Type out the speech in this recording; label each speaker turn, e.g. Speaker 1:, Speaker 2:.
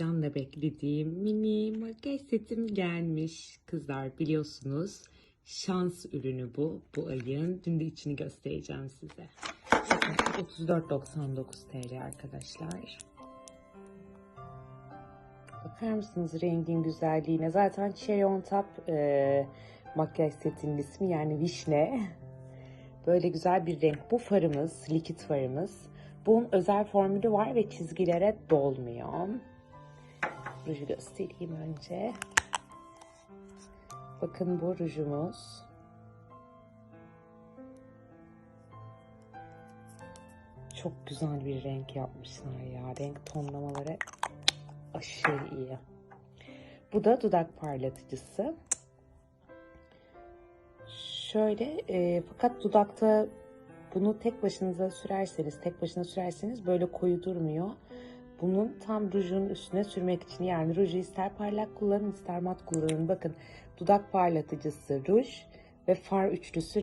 Speaker 1: heyecanla beklediğim mini makyaj setim gelmiş. Kızlar biliyorsunuz şans ürünü bu. Bu ayın. Dün de içini göstereceğim size. Bakın, 34.99 TL arkadaşlar. Bakar mısınız rengin güzelliğine? Zaten Cherry on Top e, makyaj setinin ismi yani vişne. Böyle güzel bir renk. Bu farımız, likit farımız. Bunun özel formülü var ve çizgilere dolmuyor. Ruju göstereyim önce. Bakın bu rujumuz. Çok güzel bir renk yapmışlar ya. Renk tonlamaları aşırı iyi. Bu da dudak parlatıcısı. Şöyle e, fakat dudakta bunu tek başınıza sürerseniz, tek başına sürerseniz böyle koyu durmuyor. Bunun tam rujun üstüne sürmek için yani ruju ister parlak kullanın ister mat kullanın. Bakın dudak parlatıcısı ruj ve far üçlüsü